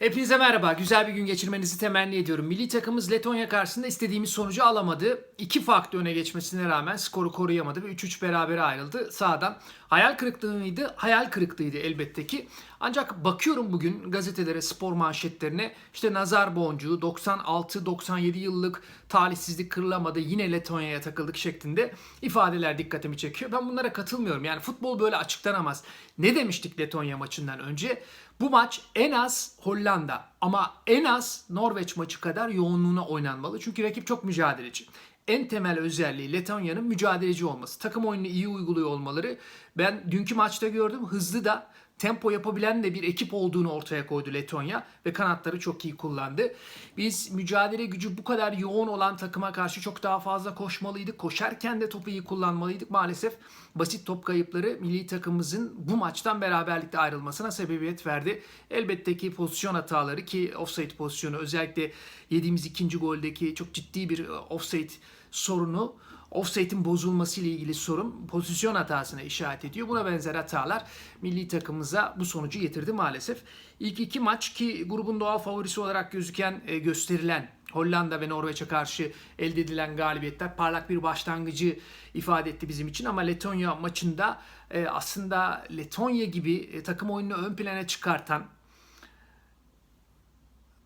Hepinize merhaba. Güzel bir gün geçirmenizi temenni ediyorum. Milli takımımız Letonya karşısında istediğimiz sonucu alamadı. İki farklı öne geçmesine rağmen skoru koruyamadı ve 3-3 berabere ayrıldı sahadan. Hayal kırıklığı mıydı? Hayal kırıklığıydı elbette ki. Ancak bakıyorum bugün gazetelere, spor manşetlerine işte nazar boncuğu 96-97 yıllık talihsizlik kırılamadı yine Letonya'ya takıldık şeklinde ifadeler dikkatimi çekiyor. Ben bunlara katılmıyorum. Yani futbol böyle açıklanamaz. Ne demiştik Letonya maçından önce? Bu maç en az Hollanda ama en az Norveç maçı kadar yoğunluğuna oynanmalı. Çünkü rakip çok mücadeleci. En temel özelliği Letonya'nın mücadeleci olması. Takım oyununu iyi uyguluyor olmaları. Ben dünkü maçta gördüm. Hızlı da tempo yapabilen de bir ekip olduğunu ortaya koydu Letonya ve kanatları çok iyi kullandı. Biz mücadele gücü bu kadar yoğun olan takıma karşı çok daha fazla koşmalıydık. Koşarken de topu iyi kullanmalıydık. Maalesef basit top kayıpları milli takımımızın bu maçtan beraberlikte ayrılmasına sebebiyet verdi. Elbette ki pozisyon hataları ki offside pozisyonu özellikle yediğimiz ikinci goldeki çok ciddi bir e, offside sorunu offside'in bozulması ile ilgili sorun pozisyon hatasına işaret ediyor. Buna benzer hatalar milli takımımıza bu sonucu getirdi maalesef. İlk iki maç ki grubun doğal favorisi olarak gözüken, e, gösterilen Hollanda ve Norveç'e karşı elde edilen galibiyetler parlak bir başlangıcı ifade etti bizim için ama Letonya maçında e, aslında Letonya gibi e, takım oyununu ön plana çıkartan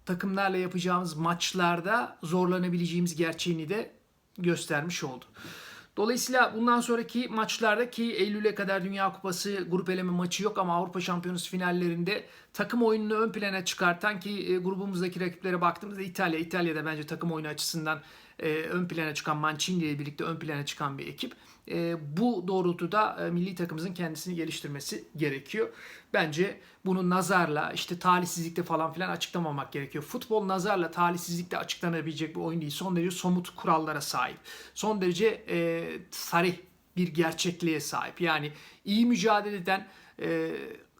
takımlarla yapacağımız maçlarda zorlanabileceğimiz gerçeğini de göstermiş oldu. Dolayısıyla bundan sonraki maçlarda ki Eylül'e kadar Dünya Kupası grup eleme maçı yok ama Avrupa Şampiyonası finallerinde takım oyununu ön plana çıkartan ki e, grubumuzdaki rakiplere baktığımızda İtalya, İtalya'da bence takım oyunu açısından e, ön plana çıkan Mancini ile birlikte ön plana çıkan bir ekip. E, bu doğrultuda e, milli takımımızın kendisini geliştirmesi gerekiyor. Bence bunu nazarla işte talihsizlikte falan filan açıklamamak gerekiyor. Futbol nazarla talihsizlikle açıklanabilecek bir oyun değil. Son derece somut kurallara sahip. Son derece e, sarih bir gerçekliğe sahip. Yani iyi mücadele eden e,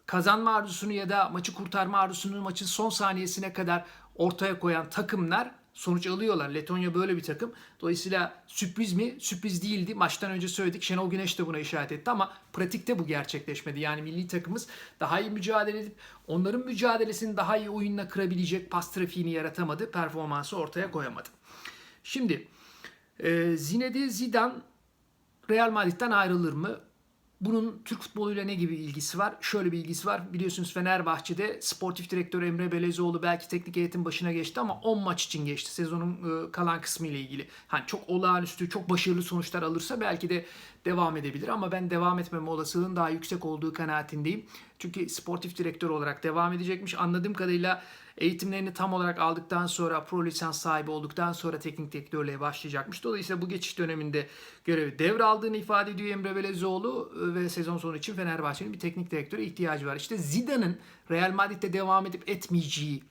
kazanma arzusunu ya da maçı kurtarma arzusunu maçın son saniyesine kadar ortaya koyan takımlar sonuç alıyorlar. Letonya böyle bir takım. Dolayısıyla sürpriz mi? Sürpriz değildi. Maçtan önce söyledik. Şenol Güneş de buna işaret etti ama pratikte bu gerçekleşmedi. Yani milli takımımız daha iyi mücadele edip onların mücadelesini daha iyi oyunla kırabilecek pas trafiğini yaratamadı. Performansı ortaya koyamadı. Şimdi e, Zinedine Zidane Real Madrid'den ayrılır mı? Bunun Türk futboluyla ne gibi ilgisi var? Şöyle bir ilgisi var. Biliyorsunuz Fenerbahçe'de sportif direktör Emre Belezoğlu belki teknik heyetin başına geçti ama 10 maç için geçti. Sezonun e, kalan kısmı ile ilgili. Hani çok olağanüstü, çok başarılı sonuçlar alırsa belki de devam edebilir ama ben devam etmeme olasılığın daha yüksek olduğu kanaatindeyim. Çünkü sportif direktör olarak devam edecekmiş. Anladığım kadarıyla eğitimlerini tam olarak aldıktan sonra pro lisans sahibi olduktan sonra teknik direktörlüğe başlayacakmış. Dolayısıyla bu geçiş döneminde görevi devraldığını ifade ediyor Emre Belezoğlu ve sezon sonu için Fenerbahçe'nin bir teknik direktöre ihtiyacı var. İşte Zidane'ın Real Madrid'de devam edip etmeyeceği,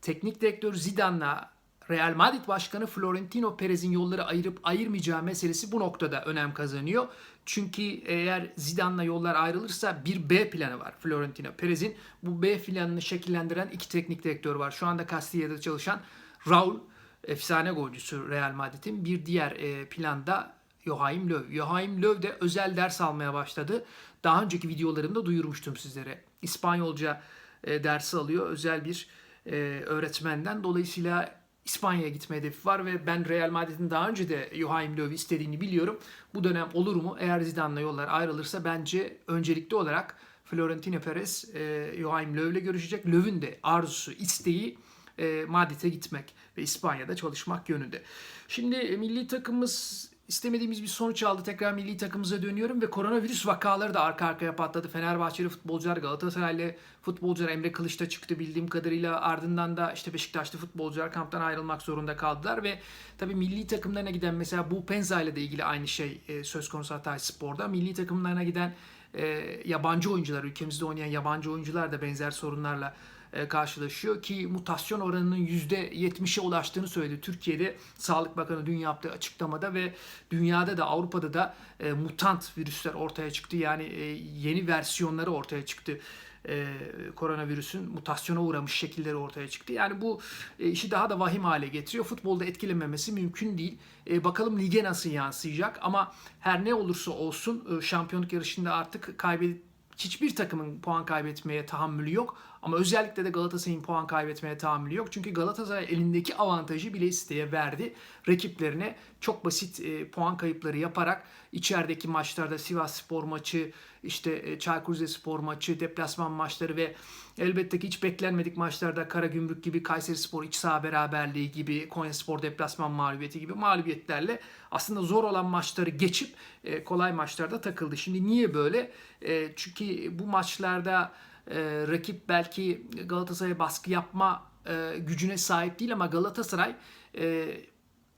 teknik direktör Zidane'la Real Madrid Başkanı Florentino Perez'in yolları ayırıp ayırmayacağı meselesi bu noktada önem kazanıyor. Çünkü eğer Zidane'la yollar ayrılırsa bir B planı var Florentino Perez'in. Bu B planını şekillendiren iki teknik direktör var. Şu anda Castilla'da çalışan Raul, efsane golcüsü Real Madrid'in. Bir diğer e, planda Joachim Löw. Joachim Löw de özel ders almaya başladı. Daha önceki videolarımda duyurmuştum sizlere. İspanyolca e, dersi alıyor özel bir e, öğretmenden. Dolayısıyla İspanya'ya gitme hedefi var ve ben Real Madrid'in daha önce de Joachim Löw'ü istediğini biliyorum. Bu dönem olur mu? Eğer Zidane'la yollar ayrılırsa bence öncelikli olarak Florentino Perez e, Joachim Löw'le görüşecek. Löw'ün de arzusu, isteği e, Madrid'e gitmek ve İspanya'da çalışmak yönünde. Şimdi milli takımımız istemediğimiz bir sonuç aldı. Tekrar milli takımımıza dönüyorum ve koronavirüs vakaları da arka arkaya patladı. Fenerbahçeli futbolcular, Galatasaraylı futbolcular Emre Kılıç'ta çıktı bildiğim kadarıyla. Ardından da işte Beşiktaşlı futbolcular kamptan ayrılmak zorunda kaldılar ve tabii milli takımlarına giden mesela bu Penza ile de ilgili aynı şey e, söz konusu Hatay Spor'da. Milli takımlarına giden e, yabancı oyuncular, ülkemizde oynayan yabancı oyuncular da benzer sorunlarla karşılaşıyor ki mutasyon oranının %70'e ulaştığını söyledi. Türkiye'de Sağlık Bakanı dün yaptığı açıklamada ve dünyada da Avrupa'da da e, mutant virüsler ortaya çıktı. Yani e, yeni versiyonları ortaya çıktı. E, koronavirüsün mutasyona uğramış şekilleri ortaya çıktı. Yani bu e, işi daha da vahim hale getiriyor. Futbolda etkilememesi mümkün değil. E, bakalım lige nasıl yansıyacak ama her ne olursa olsun e, şampiyonluk yarışında artık kaybedip hiçbir takımın puan kaybetmeye tahammülü yok. Ama özellikle de Galatasaray'ın puan kaybetmeye tahammülü yok. Çünkü Galatasaray elindeki avantajı bile isteye verdi. Rakiplerine çok basit e, puan kayıpları yaparak içerideki maçlarda Sivas Spor maçı, işte e, Çaykur Rizespor maçı, deplasman maçları ve elbette ki hiç beklenmedik maçlarda Karagümrük gibi, Kayseri Spor iç saha beraberliği gibi, Konya Spor deplasman mağlubiyeti gibi mağlubiyetlerle aslında zor olan maçları geçip e, kolay maçlarda takıldı. Şimdi niye böyle? E, çünkü bu maçlarda e, rakip belki Galatasaray'a baskı yapma e, gücüne sahip değil ama Galatasaray e,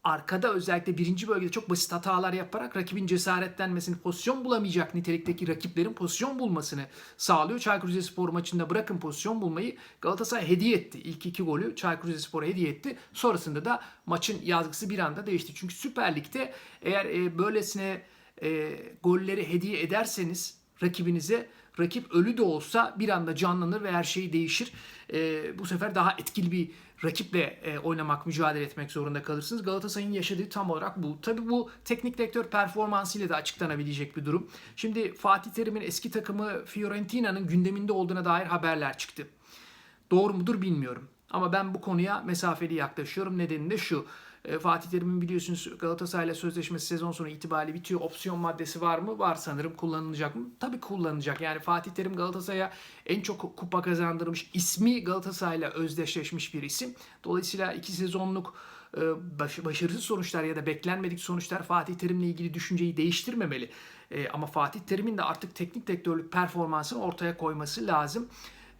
arkada özellikle birinci bölgede çok basit hatalar yaparak rakibin cesaretlenmesini, pozisyon bulamayacak nitelikteki rakiplerin pozisyon bulmasını sağlıyor. Çaykur Rizespor maçında bırakın pozisyon bulmayı Galatasaray hediye etti. İlk iki golü Çaykur Rizespor'a hediye etti. Sonrasında da maçın yazgısı bir anda değişti. Çünkü Süper Lig'de eğer e, böylesine e, golleri hediye ederseniz rakibinize rakip ölü de olsa bir anda canlanır ve her şey değişir. E, bu sefer daha etkili bir rakiple e, oynamak, mücadele etmek zorunda kalırsınız. Galatasaray'ın yaşadığı tam olarak bu. Tabii bu teknik direktör performansıyla da açıklanabilecek bir durum. Şimdi Fatih Terim'in eski takımı Fiorentina'nın gündeminde olduğuna dair haberler çıktı. Doğru mudur bilmiyorum. Ama ben bu konuya mesafeli yaklaşıyorum. Nedeni de şu. E, Fatih Terim'in biliyorsunuz Galatasaray'la sözleşmesi sezon sonu itibariyle bitiyor. Opsiyon maddesi var mı? Var sanırım. Kullanılacak mı? Tabii kullanılacak. Yani Fatih Terim Galatasaray'a en çok kupa kazandırmış ismi Galatasaray'la özdeşleşmiş bir isim. Dolayısıyla iki sezonluk e, baş, başarısız sonuçlar ya da beklenmedik sonuçlar Fatih Terim'le ilgili düşünceyi değiştirmemeli. E, ama Fatih Terim'in de artık teknik direktörlük performansını ortaya koyması lazım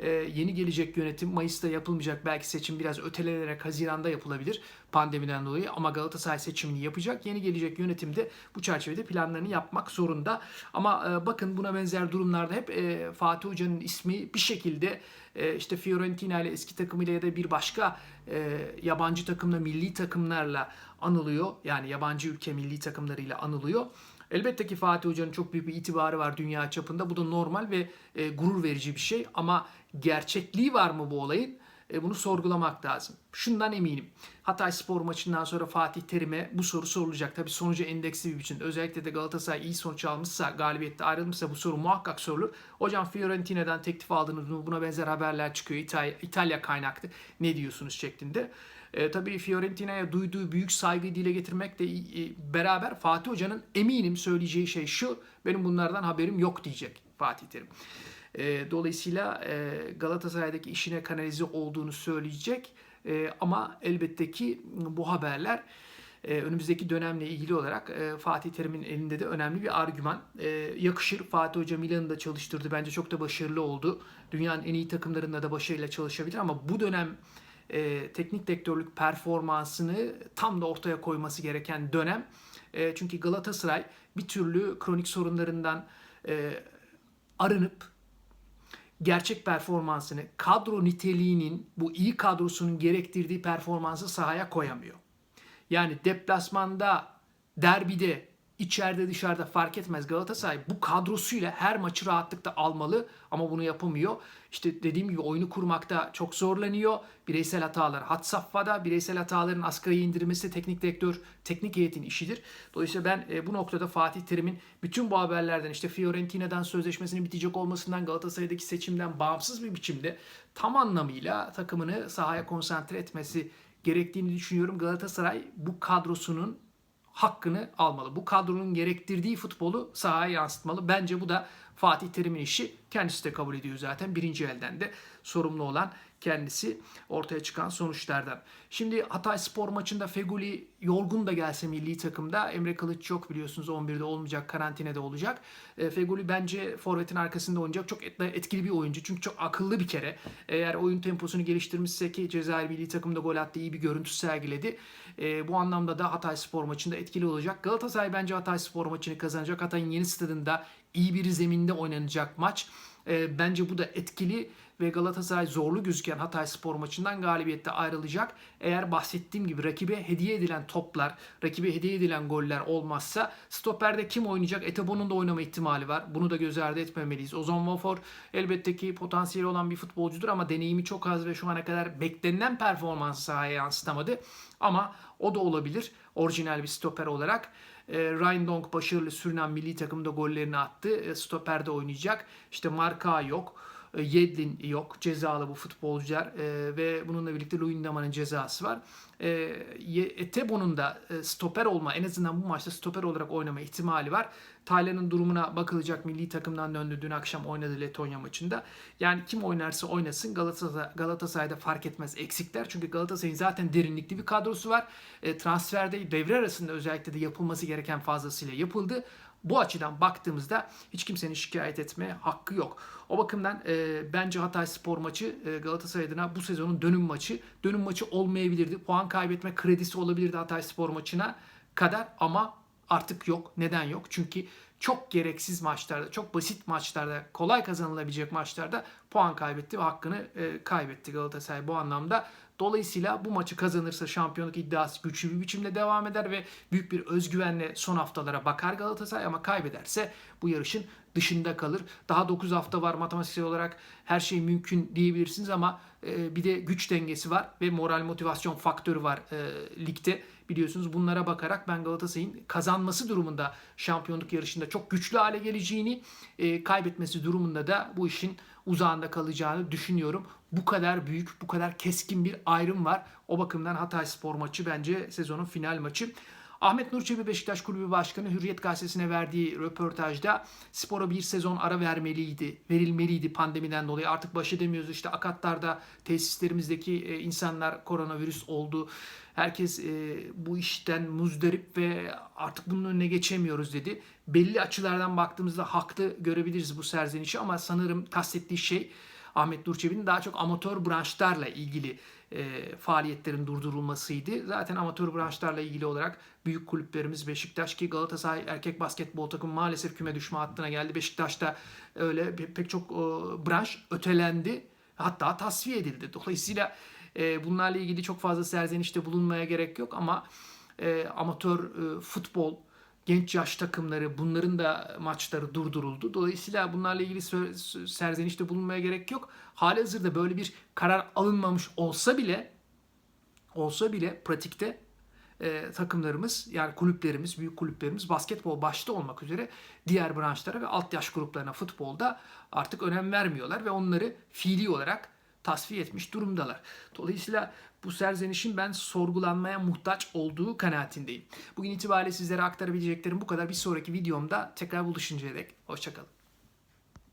e, yeni gelecek yönetim Mayıs'ta yapılmayacak. Belki seçim biraz ötelenerek Haziran'da yapılabilir pandemiden dolayı ama Galatasaray seçimini yapacak. Yeni gelecek yönetim de bu çerçevede planlarını yapmak zorunda. Ama e, bakın buna benzer durumlarda hep e, Fatih Hoca'nın ismi bir şekilde e, işte Fiorentina ile eski takımıyla ya da bir başka e, yabancı takımla milli takımlarla anılıyor. Yani yabancı ülke milli takımlarıyla anılıyor. Elbette ki Fatih Hoca'nın çok büyük bir itibarı var dünya çapında. Bu da normal ve e, gurur verici bir şey. Ama gerçekliği var mı bu olayın? E, bunu sorgulamak lazım. Şundan eminim. Hatay Spor maçından sonra Fatih Terim'e bu soru sorulacak. Tabii sonucu endeksli bir biçimde. Özellikle de Galatasaray iyi sonuç almışsa, galibiyette ayrılmışsa bu soru muhakkak sorulur. Hocam Fiorentina'dan teklif aldınız mı? Buna benzer haberler çıkıyor. İtalya, İtalya kaynaklı. Ne diyorsunuz şeklinde. E, tabii Fiorentina'ya duyduğu büyük saygıyı dile getirmekle e, beraber Fatih Hoca'nın eminim söyleyeceği şey şu. Benim bunlardan haberim yok diyecek Fatih Terim. E, dolayısıyla e, Galatasaray'daki işine kanalize olduğunu söyleyecek. E, ama elbette ki bu haberler e, önümüzdeki dönemle ilgili olarak e, Fatih Terim'in elinde de önemli bir argüman. E, yakışır. Fatih Hoca Milan'ı da çalıştırdı. Bence çok da başarılı oldu. Dünyanın en iyi takımlarında da başarıyla çalışabilir ama bu dönem e, teknik direktörlük performansını tam da ortaya koyması gereken dönem. E, çünkü Galatasaray bir türlü kronik sorunlarından e, arınıp gerçek performansını, kadro niteliğinin, bu iyi kadrosunun gerektirdiği performansı sahaya koyamıyor. Yani deplasmanda, derbide içeride dışarıda fark etmez Galatasaray bu kadrosuyla her maçı rahatlıkla almalı ama bunu yapamıyor. İşte dediğim gibi oyunu kurmakta çok zorlanıyor. Bireysel hatalar hat safhada. Bireysel hataların asgari indirmesi teknik direktör, teknik heyetin işidir. Dolayısıyla ben e, bu noktada Fatih Terim'in bütün bu haberlerden işte Fiorentina'dan sözleşmesinin bitecek olmasından Galatasaray'daki seçimden bağımsız bir biçimde tam anlamıyla takımını sahaya konsantre etmesi gerektiğini düşünüyorum. Galatasaray bu kadrosunun hakkını almalı. Bu kadronun gerektirdiği futbolu sahaya yansıtmalı. Bence bu da Fatih Terim'in işi. Kendisi de kabul ediyor zaten. Birinci elden de sorumlu olan kendisi ortaya çıkan sonuçlardan. Şimdi Hatay Spor maçında Feguli yorgun da gelse milli takımda Emre Kılıç yok biliyorsunuz 11'de olmayacak karantinada olacak. E, Feguli bence forvetin arkasında oynayacak çok etkili bir oyuncu çünkü çok akıllı bir kere. Eğer oyun temposunu geliştirmişse ki Cezayir milli takımda gol attı iyi bir görüntü sergiledi. E, bu anlamda da Hatay Spor maçında etkili olacak. Galatasaray bence Hatay Spor maçını kazanacak. Hatay'ın yeni stadında iyi bir zeminde oynanacak maç. E, bence bu da etkili ve Galatasaray zorlu gözüken Hatay Spor maçından galibiyette ayrılacak. Eğer bahsettiğim gibi rakibe hediye edilen toplar, rakibe hediye edilen goller olmazsa stoperde kim oynayacak? Etebo'nun da oynama ihtimali var. Bunu da göz ardı etmemeliyiz. Ozan Vafor elbette ki potansiyeli olan bir futbolcudur ama deneyimi çok az ve şu ana kadar beklenilen performansı sahaya yansıtamadı. Ama o da olabilir orijinal bir stoper olarak. E, Ryan başarılı sürünen milli takımda gollerini attı. E, stoperde oynayacak. İşte Marka yok. E, Yedlin yok. Cezalı bu futbolcular. E, ve bununla birlikte Luyendama'nın cezası var. E, da e, stoper olma en azından bu maçta stoper olarak oynama ihtimali var. Taylan'ın durumuna bakılacak milli takımdan döndü dün akşam oynadı Letonya maçında. Yani kim oynarsa oynasın Galatasaray, Galatasaray'da fark etmez eksikler. Çünkü Galatasaray'ın zaten derinlikli bir kadrosu var. E, transferde devre arasında özellikle de yapılması gereken fazlasıyla yapıldı. Bu açıdan baktığımızda hiç kimsenin şikayet etmeye hakkı yok. O bakımdan e, bence Hatay Spor maçı e, Galatasaray adına bu sezonun dönüm maçı. Dönüm maçı olmayabilirdi. Puan kaybetme kredisi olabilirdi Hatay Spor maçına kadar ama artık yok. Neden yok? Çünkü çok gereksiz maçlarda, çok basit maçlarda, kolay kazanılabilecek maçlarda puan kaybetti ve hakkını e, kaybetti Galatasaray bu anlamda. Dolayısıyla bu maçı kazanırsa şampiyonluk iddiası güçlü bir biçimde devam eder ve büyük bir özgüvenle son haftalara bakar Galatasaray ama kaybederse bu yarışın dışında kalır. Daha 9 hafta var matematiksel olarak her şey mümkün diyebilirsiniz ama e, bir de güç dengesi var ve moral motivasyon faktörü var e, ligde. Biliyorsunuz bunlara bakarak ben Galatasaray'ın kazanması durumunda şampiyonluk yarışında çok güçlü hale geleceğini, e, kaybetmesi durumunda da bu işin uzağında kalacağını düşünüyorum. Bu kadar büyük, bu kadar keskin bir ayrım var. O bakımdan Hatay Spor maçı bence sezonun final maçı. Ahmet Nur Çebi Beşiktaş Kulübü Başkanı Hürriyet Gazetesi'ne verdiği röportajda spora bir sezon ara vermeliydi, verilmeliydi pandemiden dolayı. Artık baş edemiyoruz. İşte Akatlar'da tesislerimizdeki e, insanlar koronavirüs oldu. Herkes e, bu işten muzdarip ve artık bunun önüne geçemiyoruz dedi. Belli açılardan baktığımızda haklı görebiliriz bu serzenişi ama sanırım kastettiği şey Ahmet Durçevi'nin daha çok amatör branşlarla ilgili e, faaliyetlerin durdurulmasıydı. Zaten amatör branşlarla ilgili olarak büyük kulüplerimiz Beşiktaş ki Galatasaray erkek basketbol takımı maalesef küme düşme hattına geldi. Beşiktaş'ta öyle pe- pek çok e, branş ötelendi. Hatta tasfiye edildi. Dolayısıyla e, bunlarla ilgili çok fazla serzenişte bulunmaya gerek yok ama e, amatör e, futbol genç yaş takımları bunların da maçları durduruldu. Dolayısıyla bunlarla ilgili serzenişte bulunmaya gerek yok. Halihazırda böyle bir karar alınmamış olsa bile olsa bile pratikte e, takımlarımız yani kulüplerimiz, büyük kulüplerimiz basketbol başta olmak üzere diğer branşlara ve alt yaş gruplarına futbolda artık önem vermiyorlar ve onları fiili olarak tasfiye etmiş durumdalar. Dolayısıyla bu serzenişin ben sorgulanmaya muhtaç olduğu kanaatindeyim. Bugün itibariyle sizlere aktarabileceklerim bu kadar. Bir sonraki videomda tekrar buluşuncaya dek hoşçakalın.